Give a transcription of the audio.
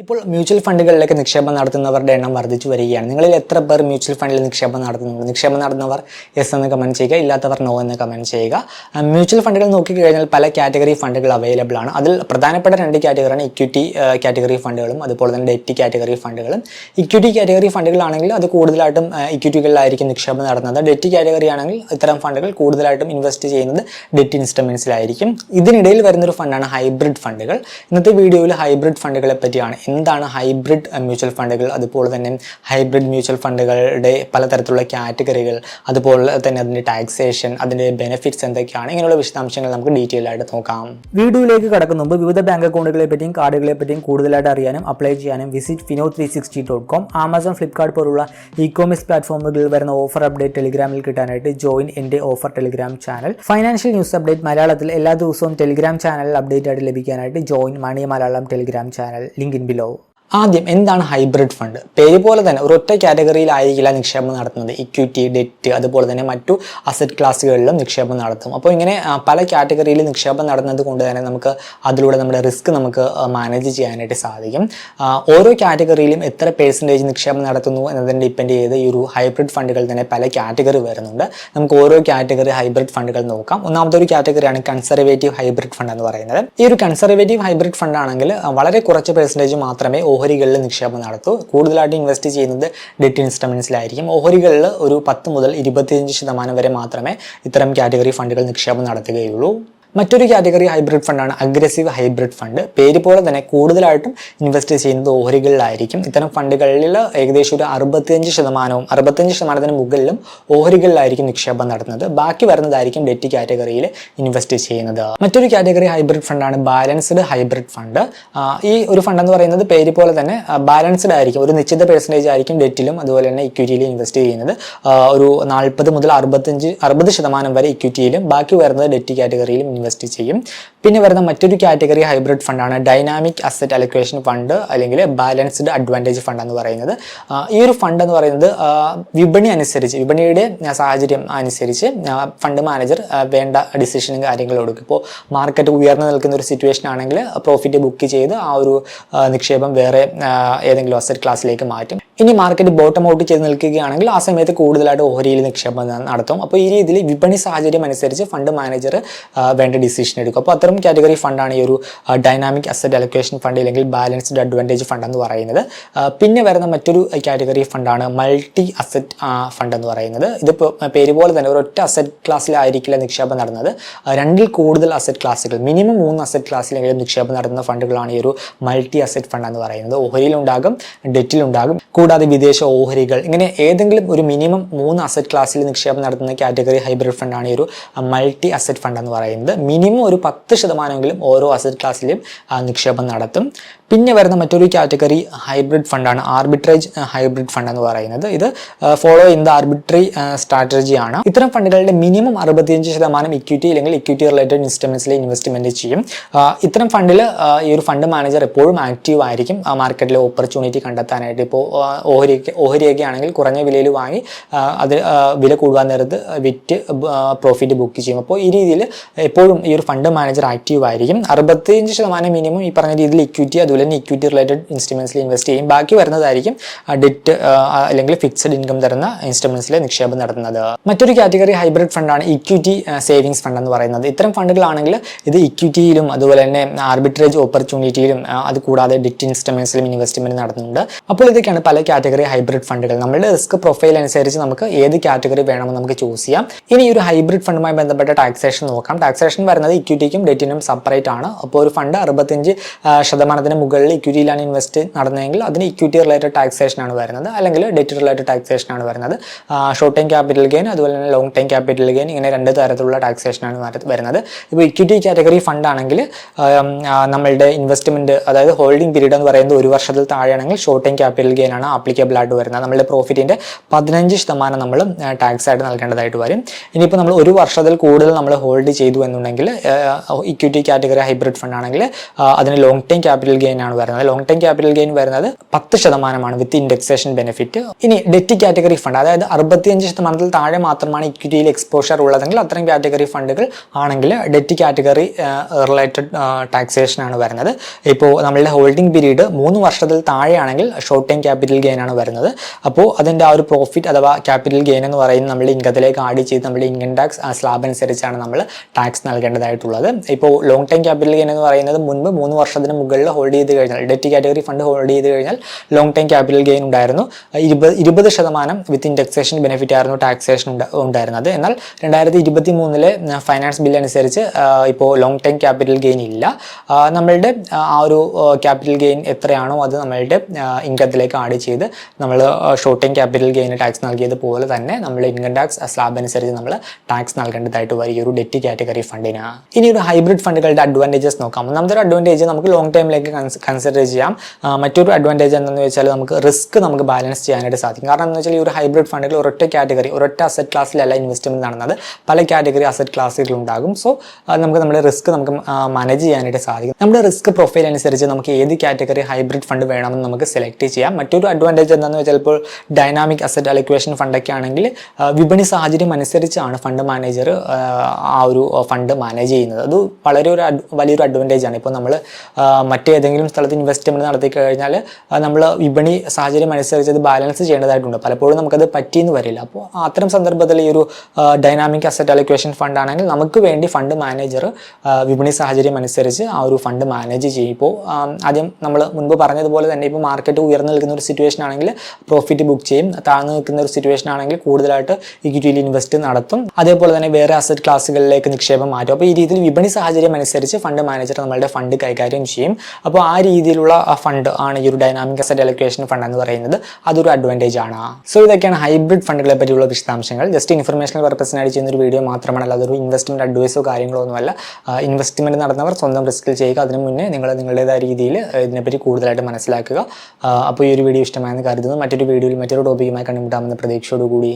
ഇപ്പോൾ മ്യൂച്വൽ ഫണ്ടുകളിലേക്ക് നിക്ഷേപം നടത്തുന്നവരുടെ എണ്ണം വർദ്ധിച്ചു വരികയാണ്. നിങ്ങളിൽ എത്ര പേർ മ്യൂച്വൽ ഫണ്ടിൽ നിക്ഷേപം നടത്തുന്നുണ്ട്? നിക്ഷേപം നടത്തുന്നവർ യെസ് എന്ന് കമന്റ് ചെയ്യുക ഇല്ലാത്തവർ നോ എന്ന് കമന്റ് ചെയ്യുക. മ്യൂച്വൽ ഫണ്ടുകൾ നോക്കിക്കഴിഞ്ഞാൽ പല കാറ്റഗറി ഫണ്ടുകൾ അവൈലബിൾ ആണ്. അതിൽ പ്രധാനപ്പെട്ട രണ്ട് കാറ്റഗറിയാണ് ഇക്വിറ്റി കാറ്റഗറി ഫണ്ടുകളും അതുപോലെ തന്നെ ഡെറ്റ് കാറ്റഗറി ഫണ്ടുകളും ഇക്വിറ്റി കാറ്റഗറി ഫണ്ടുകളാണെങ്കിൽ അത് കൂടുതലായിട്ടും ഇക്വിറ്റികളിലായിരിക്കും നിക്ഷേപം നടത്തുന്നത്. ഡെറ്റ് കാറ്റഗറി ആണെങ്കിൽ ഇത്തരം ഫണ്ടുകൾ കൂടുതലായിട്ടും ഇൻവെസ്റ്റ് ചെയ്യുന്നത് ഡെറ്റ് ഇൻസ്ട്രുമെൻസിലായിരിക്കും ഇതിനിടയിൽ വരുന്നൊരു ഫണ്ടാണ് ഹൈബ്രിഡ് ഫണ്ടുകൾ ഇന്നത്തെ വീഡിയോയിൽ ഹൈബ്രിഡ് ഫണ്ടുകളെ പറ്റിയാണ് എന്താണ് ഹൈബ്രിഡ് മ്യൂച്വൽ ഫണ്ടുകൾ? അതുപോലെ തന്നെ ഹൈബ്രിഡ് മ്യൂച്വൽ ഫണ്ടുകളുടെ പലതരത്തിലുള്ള കാറ്റഗറികൾ അതുപോലെ തന്നെ അതിന്റെ ടാക്സേഷൻ അതിന്റെ ബെനിഫിറ്റ്സ് എന്തൊക്കെയാണ്? ഇങ്ങനെയുള്ള വിശദാംശങ്ങൾ നമുക്ക് ഡീറ്റെയിൽ ആയിട്ട് നോക്കാം. വീഡിയോയിലേക്ക് കടക്കുന്ന മുമ്പ് വിവിധ ബാങ്ക് അക്കൗണ്ടുകളെ പറ്റിയും കാർഡുകളെ പറ്റിയും കൂടുതലായിട്ട് അറിയാനും അപ്ലൈ ചെയ്യാനും visit Fino three sixty dot com Amazon Flipkart പോലുള്ള ഇ കോമേഴ്സ് പ്ലാറ്റ്ഫോമുകളിൽ വരുന്ന ഓഫർ അപ്ഡേറ്റ് ടെലിഗ്രാമിൽ കിട്ടാനായിട്ട് ജോയിൻ എന്റെ offer Telegram channel financial news update മലയാളത്തിൽ എല്ലാ ദിവസവും ടെലിഗ്രാം ചാനലിൽ അപ്ഡേറ്റ് ആയിട്ട് ലഭിക്കാനായിട്ട് join money Malayalam Telegram channel link in below below. ആദ്യം എന്താണ് ഹൈബ്രിഡ് ഫണ്ട്? പേര് പോലെ തന്നെ ഒരൊറ്റ കാറ്റഗറിയിലായിരിക്കില്ല നിക്ഷേപം നടത്തുന്നത്. ഇക്വിറ്റി ഡെറ്റ് അതുപോലെ തന്നെ മറ്റു അസറ്റ് ക്ലാസ്സുകളിലും നിക്ഷേപം നടത്തും. അപ്പോൾ ഇങ്ങനെ പല കാറ്റഗറിയിൽ നിക്ഷേപം നടത്തുന്നത് കൊണ്ട് തന്നെ നമുക്ക് അതിലൂടെ നമ്മുടെ റിസ്ക് നമുക്ക് മാനേജ് ചെയ്യാനായിട്ട് സാധിക്കും. ഓരോ കാറ്റഗറിയിലും എത്ര പേഴ്സന്റേജ് നിക്ഷേപം നടത്തുന്നു എന്നതിനെ ഡിപ്പെൻഡ് ചെയ്ത് ഈ ഒരു ഹൈബ്രിഡ് ഫണ്ടുകൾ തന്നെ പല കാറ്റഗറി വരുന്നുണ്ട്. നമുക്ക് ഓരോ കാറ്റഗറി ഹൈബ്രിഡ് ഫണ്ടുകൾ നോക്കാം. ഒന്നാമത്തെ ഒരു കാറ്റഗറിയാണ് കൺസർവേറ്റീവ് ഹൈബ്രിഡ് ഫണ്ട് എന്ന് പറയുന്നത്. ഈ ഒരു കൺസർവേറ്റീവ് ഹൈബ്രിഡ് ഫണ്ട് ആണെങ്കിൽ വളരെ കുറച്ച് പെർസെന്റേജ് മാത്രമേ ഓഹരികളിൽ നിക്ഷേപം നടത്തൂ. കൂടുതലായിട്ട് ഇൻവെസ്റ്റ് ചെയ്യുന്നത് ഡെറ്റ് ഇൻസ്ട്രുമെൻസിലായിരിക്കും ഓഹരികളിൽ ഒരു പത്ത് മുതൽ ഇരുപത്തിയഞ്ച് ശതമാനം വരെ മാത്രമേ ഇത്തരം കാറ്റഗറി ഫണ്ടുകൾ നിക്ഷേപം നടത്തുകയുള്ളൂ. മറ്റൊരു കാറ്റഗറി ഹൈബ്രിഡ് ഫണ്ടാണ് അഗ്രസീവ് ഹൈബ്രിഡ് ഫണ്ട് പേര് പോലെ തന്നെ കൂടുതലായിട്ടും ഇൻവെസ്റ്റ് ചെയ്യുന്നത് ഓഹരികളിലായിരിക്കും. ഇത്തരം ഫണ്ടുകളിൽ ഏകദേശം ഒരു അറുപത്തിയഞ്ച് ശതമാനവും അറുപത്തഞ്ച് ശതമാനത്തിന് മുകളിലും ഓഹരികളിലായിരിക്കും നിക്ഷേപം നടത്തുന്നത്. ബാക്കി വരുന്നതായിരിക്കും ഡെറ്റ് കാറ്റഗറിയിൽ ഇൻവെസ്റ്റ് ചെയ്യുന്നത്. മറ്റൊരു കാറ്റഗറി ഹൈബ്രിഡ് ഫണ്ടാണ് ബാലൻസ്ഡ് ഹൈബ്രിഡ് ഫണ്ട് ഈ ഒരു ഫണ്ട് എന്ന് പറയുന്നത് പേര് പോലെ തന്നെ ബാലൻസ്ഡ് ആയിരിക്കും. ഒരു നിശ്ചിത പെർസെന്റേജ് ആയിരിക്കും ഡെറ്റിലും അതുപോലെ തന്നെ ഇക്വിറ്റിയിലും ഇൻവെസ്റ്റ് ചെയ്യുന്നത്. ഒരു നാൽപ്പത് മുതൽ അറുപത്തഞ്ച് അറുപത് ശതമാനം വരെ ഇക്വിറ്റിയിലും ബാക്കി വരുന്നത് ഡെറ്റ് കാറ്റഗറിയിലും ഇൻവെസ്റ്റ് ചെയ്യും. പിന്നെ വരുന്ന മറ്റൊരു കാറ്റഗറി ഹൈബ്രിഡ് ഫണ്ടാണ് ഡൈനാമിക് അസറ്റ് അലക്വേഷൻ ഫണ്ട് അല്ലെങ്കിൽ ബാലൻസ്ഡ് അഡ്വാന്റേജ് ഫണ്ട് എന്ന് പറയുന്നത്. ഈ ഒരു ഫണ്ട് എന്ന് പറയുന്നത് വിപണി അനുസരിച്ച് വിപണിയുടെ സാഹചര്യം അനുസരിച്ച് ഫണ്ട് മാനേജർ വേണ്ട ഡിസിഷനും കാര്യങ്ങളും എടുക്കും. ഇപ്പോൾ മാർക്കറ്റ് ഉയർന്നു നിൽക്കുന്ന ഒരു സിറ്റുവേഷൻ ആണെങ്കിൽ പ്രോഫിറ്റ് ബുക്ക് ചെയ്ത് ആ ഒരു നിക്ഷേപം വേറെ ഏതെങ്കിലും അസറ്റ് ക്ലാസ്സിലേക്ക് മാറ്റും. ഇനി മാർക്കറ്റ് ബോട്ടം ഔട്ട് ചെയ്ത് നിൽക്കുകയാണെങ്കിൽ ആ സമയത്ത് കൂടുതലായിട്ട് ഓഹരിയിൽ നിക്ഷേപം നടത്തും. അപ്പോൾ ഈ രീതിയിൽ വിപണി സാഹചര്യം അനുസരിച്ച് ഫണ്ട് മാനേജർ വേണ്ട ഡിസിഷൻ എടുക്കും. അപ്പോൾ അത്തരം കാറ്റഗറി ഫണ്ടാണ് ഈ ഒരു ഡൈനാമിക് അസറ്റ് അലൊക്കേഷൻ ഫണ്ട് അല്ലെങ്കിൽ ബാലൻസ്ഡ് അഡ്വാന്റേജ് ഫണ്ട് എന്ന് പറയുന്നത്. പിന്നെ വരുന്ന മറ്റൊരു കാറ്റഗറി ഫണ്ടാണ് മൾട്ടി അസറ്റ് ഫണ്ട് എന്ന് പറയുന്നത്. ഇതിപ്പോൾ പേര് പോലെ തന്നെ ഒരൊറ്റ അസറ്റ് ക്ലാസ്സിലായിരിക്കില്ല നിക്ഷേപം നടന്നത്. രണ്ടിൽ കൂടുതൽ അസറ്റ് ക്ലാസ്സുകൾ മിനിമം മൂന്ന് അസറ്റ് ക്ലാസ്സിലെങ്കിലും നിക്ഷേപം നടത്തുന്ന ഫണ്ടുകളാണ് ഈ ഒരു മൾട്ടി അസറ്റ് ഫണ്ട് എന്ന് പറയുന്നത്. ഓഹരിയിലുണ്ടാകും ഡെറ്റിലുണ്ടാകും കൂടാതെ വിദേശ ഓഹരികൾ. ഇങ്ങനെ ഏതെങ്കിലും ഒരു മിനിമം മൂന്ന് അസറ്റ് ക്ലാസ്സിൽ നിക്ഷേപം നടത്തുന്ന കാറ്റഗറി ഹൈബ്രിഡ് ഫണ്ടാണ് ഈ ഒരു മൾട്ടി അസറ്റ് ഫണ്ട് എന്ന് പറയുന്നത്. മിനിമം ഒരു പത്ത് ശതമാനമെങ്കിലും ഓരോ അസറ്റ് ക്ലാസ്സിലും നിക്ഷേപം നടത്തും. പിന്നെ വരുന്ന മറ്റൊരു കാറ്റഗറി ഹൈബ്രിഡ് ഫണ്ടാണ് ആർബിട്രേജ് ഹൈബ്രിഡ് ഫണ്ട് എന്ന് പറയുന്നത്. ഇത് ഫോളോ ചെയ്യുന്ന ആർബിട്രറി സ്ട്രാറ്റജിയാണ് ഇത്തരം ഫണ്ടുകളുടെ മിനിമം അറുപത്തിയഞ്ച് ശതമാനം ഇക്വിറ്റി അല്ലെങ്കിൽ ഇക്വിറ്റി റിലേറ്റഡ് ഇൻസ്ട്രുമെന്റ്സിൽ ഇൻവെസ്റ്റ്മെന്റ് ചെയ്യും. ഇത്തരം ഫണ്ടിൽ ഈ ഒരു ഫണ്ട് മാനേജർ എപ്പോഴും ആക്റ്റീവ് ആയിരിക്കും. മാർക്കറ്റിലെ ഓപ്പർച്യൂണിറ്റി കണ്ടെത്താനായിട്ട് ഇപ്പോൾ ഓഹരി ഓഹരിയൊക്കെ ആണെങ്കിൽ കുറഞ്ഞ വിലയിൽ വാങ്ങി അത് വില കൂടുവാൻ നേരത്ത് വിറ്റ് പ്രോഫിറ്റ് ബുക്ക് ചെയ്യും. അപ്പോൾ ഈ രീതിയിൽ എപ്പോഴും ഈ ഒരു ഫണ്ട് മാനേജർ ആക്റ്റീവ് ആയിരിക്കും. അറുപത്തിയഞ്ച് ശതമാനം മിനിമം ഈ പറഞ്ഞ രീതിയിൽ ഇക്വിറ്റി അതുപോലെ തന്നെ ഇക്വിറ്റി റിലേറ്റഡ് ഇൻസ്ട്രുമെന്റ്സിൽ ഇൻവെസ്റ്റ് ചെയ്യും. ബാക്കി വരുന്നതായിരിക്കും ഡെറ്റ് അല്ലെങ്കിൽ ഫിക്സഡ് ഇൻകം തരുന്ന ഇൻസ്ട്രുമെന്റ്സിൽ നിക്ഷേപം നടത്തുന്നത്. മറ്റൊരു കാറ്റഗറി ഹൈബ്രിഡ് ഫണ്ടാണ് ഇക്വിറ്റി സേവിങ്സ് ഫണ്ട് എന്ന് പറയുന്നത്. ഇത്തരം ഫണ്ടുകളാണെങ്കിൽ ഇത് ഇക്വിറ്റിയിലും അതുപോലെ തന്നെ ആർബിട്രേജ് ഓപ്പർച്യൂണിറ്റിയിലും അത് കൂടാതെ ഡെറ്റ് ഇൻസ്ട്രുമെന്റ്സിലും ഇൻവെസ്റ്റ്മെന്റ് നടത്തുന്നുണ്ട്. അപ്പോൾ ഇതൊക്കെയാണ് പല കാറ്റഗറി ഹൈബ്രിഡ് ഫണ്ടുകൾ നമ്മുടെ റിസ്ക് പ്രൊഫൈൽ അനുസരിച്ച് നമുക്ക് ഏത് കാറ്റഗറി വേണമെന്ന് നമുക്ക് ചൂസ് ചെയ്യാം. ഇനി ഒരു ഹൈബ്രിഡ് ഫണ്ടുമായി ബന്ധപ്പെട്ട ടാക്സേഷൻ നോക്കാം. ടാക്സേഷൻ വരുന്നത് ഇക്വിറ്റിക്കും ഡെറ്റിനും സെപ്പറേറ്റ് ആണ്. അപ്പോൾ ഒരു ഫണ്ട് അറുപത്തഞ്ച് ശതമാനത്തിന് മുകളിൽ ഇക്വിറ്റിയിലാണ് ഇൻവെസ്റ്റ് നടന്നതെങ്കിൽ അതിന് ഇക്വിറ്റി റിലേറ്റഡ് ടാക്സേഷൻ ആണ് വരുന്നത്. അല്ലെങ്കിൽ ഡെറ്റ് റിലേറ്റഡ് ടാക്സേഷൻ ആണ് വരുന്നത്. ഷോർട്ട് ടൈം ക്യാപിറ്റൽ ഗെയിൻ അതുപോലെ തന്നെ ലോങ് ടൈം ക്യാപിറ്റൽ ഗെയിൻ ഇങ്ങനെ രണ്ട് തരത്തിലുള്ള ടാക്സേഷൻ ആണ് വരുന്നത്. ഇപ്പോൾ ഇക്വിറ്റി കാറ്റഗറി ഫണ്ട് ആണെങ്കിൽ നമ്മളുടെ ഇൻവെസ്റ്റ്മെന്റ് അതായത് ഹോൾഡിംഗ് പീരീഡ് എന്ന് പറയുന്നത് ഒരു വർഷത്തിൽ താഴെയാണെങ്കിൽ ഷോർട്ട് ടൈം ക്യാപിറ്റൽ ഗെയിൻ ആണ് ആപ്ലിക്കബിൾ ആയിട്ട് വരുന്നത്. നമ്മുടെ പ്രോഫിറ്റിന്റെ പതിനഞ്ച് ശതമാനം നമ്മൾ ടാക്സ് ആയിട്ട് നൽകേണ്ടതായിട്ട് വരും. ഇനിയിപ്പോൾ നമ്മൾ ഒരു വർഷത്തിൽ കൂടുതൽ നമ്മൾ ഹോൾഡ് ചെയ്തു എന്നുണ്ടെങ്കിൽ ഇക്വിറ്റി കാറ്റഗറി ഹൈബ്രിഡ് ഫണ്ട് ആണെങ്കിൽ അതിന് ലോങ് ടൈം ക്യാപിറ്റൽ ഗെയിൻ ആണ് വരുന്നത്. ലോങ് ടൈം ക്യാപിറ്റൽ ഗെയിൻ വരുന്നത് പത്ത് ശതമാനമാണ് വിത്ത് ഇൻഡെക്സേഷൻ ബെനിഫിറ്റ് ഇനി ഡെറ്റ് കാറ്റഗറി ഫണ്ട് അതായത് അറുപത്തിയഞ്ച് ശതമാനത്തിൽ താഴെ മാത്രമാണ് ഇക്വിറ്റിയിൽ എക്സ്പോഷർ ഉള്ളതെങ്കിൽ അത്തരം കാറ്റഗറി ഫണ്ടുകൾ ആണെങ്കിൽ ഡെറ്റ് കാറ്റഗറി റിലേറ്റഡ് ടാക്സേഷൻ ആണ് വരുന്നത്. ഇപ്പോൾ നമ്മളുടെ ഹോൾഡിംഗ് പീരീഡ് മൂന്ന് വർഷത്തിൽ താഴെയാണെങ്കിൽ ഷോർട്ട് ടൈം ക്യാപിറ്റൽ ഗെയിൻ ആണ് വരുന്നത്. അപ്പോൾ അതിന്റെ ആ ഒരു പ്രോഫിറ്റ് അഥവാ ക്യാപിറ്റൽ ഗെയിൻ എന്ന് പറയുന്നത് നമ്മൾ ഇൻകത്തിലേക്ക് ആഡ് ചെയ്ത് നമ്മൾ ഇൻകം ടാക്സ് സ്ലാബ് അനുസരിച്ചാണ് നമ്മൾ ടാക്സ് നൽകേണ്ടതായിട്ടുള്ളത്. ഇപ്പോൾ ലോങ് ടൈം ക്യാപിറ്റൽ ഗെയിൻ എന്ന് പറയുന്നത് മുൻപ് മൂന്ന് വർഷത്തിന് മുകളിൽ ഹോൾഡ് ചെയ്ത് കഴിഞ്ഞാൽ ഡെറ്റ് കാറ്റഗറി ഫണ്ട് ഹോൾഡ് ചെയ്ത് കഴിഞ്ഞാൽ ലോങ് ടൈം ക്യാപിറ്റൽ ഗെയിൻ ഉണ്ടായിരുന്നു. ഇരുപത് ഇരുപത് ശതമാനം വിത്ത് ഇൻഡെക്സേഷൻ ബെനിഫിറ്റ് ആയിരുന്നു ടാക്സേഷൻ ഉണ്ടായിരുന്നത്. എന്നാൽ രണ്ടായിരത്തി ഇരുപത്തി മൂന്നിലെ ഫൈനാൻസ് ബിൽ അനുസരിച്ച് ഇപ്പോൾ ലോങ് ടൈം ക്യാപിറ്റൽ ഗെയിൻ ഇല്ല. നമ്മളുടെ ആ, ഒരു ക്യാപിറ്റൽ ഗെയിൻ എത്രയാണോ അത് നമ്മളുടെ ഇൻകത്തിലേക്ക് ആഡ് ചെയ്ത് നമ്മൾ short time capital gain tax നൽകിയതുപോലെ തന്നെ നമ്മൾ ഇൻകം ടാക്സ് സ്ലാബ് അനുസരിച്ച് നമ്മൾ ടാക്സ് നൽകേണ്ടതായിട്ട് വരും ഈ ഒരു ഡെറ്റ് കാറ്റഗറി ഫണ്ടിന് ഇനി ഒരു ഹൈബ്രിഡ് ഫണ്ടുകളുടെ അഡ്വാന്റേജസ് നോക്കാം. ഒന്നാമത്തെ ഒരു അഡ്വാന്റേജ് നമുക്ക് ലോങ് ടൈമിലേക്ക് കൺസിഡർ ചെയ്യാം. മറ്റൊരു അഡ്വാന്റേജ് എന്താണെന്ന് വെച്ചാൽ നമുക്ക് റിസ്ക് നമുക്ക് ബാലൻസ് ചെയ്യാനായിട്ട് സാധിക്കും. കാരണം എന്ന് വെച്ചാൽ ഈ ഒരു ഹൈബ്രിഡ് ഫണ്ടുകൾ ഒരൊറ്റ കാറ്റഗറി ഒരൊറ്റ അസറ്റ് ക്ലാസ്സിലല്ല ഇൻവെസ്റ്റ്മെന്റ് നടന്നത്. പല കാറ്റഗറി അസറ്റ് ക്ലാസ്സുകൾ ഉണ്ടാകും. സോ നമുക്ക് നമ്മുടെ റിസ്ക് നമുക്ക് മാനേജ് ചെയ്യാനായിട്ട് സാധിക്കും. നമ്മുടെ റിസ്ക് പ്രൊഫൈൽ അനുസരിച്ച് നമുക്ക് ഏത് കാറ്റഗറി ഹൈബ്രിഡ് ഫണ്ട് വേണമെന്ന് നമുക്ക് സെലക്ട് ചെയ്യാം. മറ്റൊരു അഡ്വാന്റേജ് എന്താണെന്ന് വെച്ചാൽ ഇപ്പോൾ ഡൈനാമിക് അസറ്റ് അലക്വേഷൻ ഫണ്ടൊക്കെ ആണെങ്കിൽ വിപണി സാഹചര്യം അനുസരിച്ചാണ് ഫണ്ട് മാനേജർ ആ ഒരു ഫണ്ട് മാനേജ് ചെയ്യുന്നത്. അത് വളരെ ഒരു വലിയൊരു അഡ്വാന്റേജ് ആണ്. ഇപ്പോൾ നമ്മൾ മറ്റേതെങ്കിലും സ്ഥലത്ത് ഇൻവെസ്റ്റ്മെന്റ് നടത്തി കഴിഞ്ഞാൽ നമ്മൾ വിപണി സാഹചര്യം അനുസരിച്ച് അത് ബാലൻസ് ചെയ്യേണ്ടതായിട്ടുണ്ട്. പലപ്പോഴും നമുക്കത് പറ്റിയെന്ന് വരില്ല. അപ്പോൾ അത്തരം സന്ദർഭത്തിൽ ഈ ഒരു ഡൈനാമിക് അസറ്റ് അലക്വേഷൻ ഫണ്ട് ആണെങ്കിൽ നമുക്ക് വേണ്ടി ഫണ്ട് മാനേജർ വിപണി സാഹചര്യം അനുസരിച്ച് ആ ഒരു ഫണ്ട് മാനേജ് ചെയ്യും. ഇപ്പോൾ ആദ്യം നമ്മൾ മുൻപ് പറഞ്ഞതുപോലെ തന്നെ ഇപ്പോൾ മാർക്കറ്റ് ഉയർന്നു നിൽക്കുന്ന ഒരു സിറ്റുവേഷൻ ആണെങ്കിൽ പ്രോഫിറ്റ് ബുക്ക് ചെയ്യും. താഴ്ന്നു നിൽക്കുന്ന ഒരു സിറ്റുവേഷൻ ആണെങ്കിൽ കൂടുതലായിട്ട് ഇക്വിറ്റിയിൽ ഇൻവെസ്റ്റ് നടത്തും. അതേപോലെ തന്നെ വേറെ അസറ്റ് ക്ലാസുകളിലേക്ക് നിക്ഷേപം മാറ്റും. അപ്പോൾ ഈ രീതിയിൽ വിപണി സാഹചര്യം അനുസരിച്ച് ഫണ്ട് മാനേജർ നമ്മളുടെ ഫണ്ട് കൈകാര്യം ചെയ്യും. അപ്പോൾ ആ രീതിയിലുള്ള ഫണ്ട് ആണ് ഈ ഒരു ഡൈനാമിക് അസറ്റ് അലൊക്കേഷൻ ഫണ്ട് എന്ന് പറയുന്നത്. അതൊരു അഡ്വാന്റേജ് ആണ്. സോ ഇതൊക്കെയാണ് ഹൈബ്രിഡ് ഫണ്ടുകളെ പറ്റിയുള്ള വിശദാംശങ്ങൾ. ജസ്റ്റ് ഇൻഫർമേഷണൽ പർപ്പസിനായിട്ട് ചെയ്യുന്ന ഒരു വീഡിയോ മാത്രമാണ് അല്ലാതെ ഒരു ഇൻവെസ്റ്റ്മെന്റ് അഡ്വൈസോ കാര്യങ്ങളോ ഒന്നുമല്ല. ഇൻവെസ്റ്റ്മെന്റ് നടന്നവർ സ്വന്തം റിസ്ക്കിൽ ചെയ്യുക. അതിനു മുന്നേ നിങ്ങൾ നിങ്ങളുടേതായ രീതിയിൽ ഇതിനെപ്പറ്റി കൂടുതലായിട്ട് മനസ്സിലാക്കുക. അപ്പോൾ ഈ ഒരു വീഡിയോ ഇഷ്ടമായെന്ന് കരുതുന്നു. മറ്റൊരു വീഡിയോയിൽ മറ്റൊരു ടോപ്പിക്കുമായി കണ്ടുമുട്ടാമെന്ന പ്രതീക്ഷയോടുകൂടി.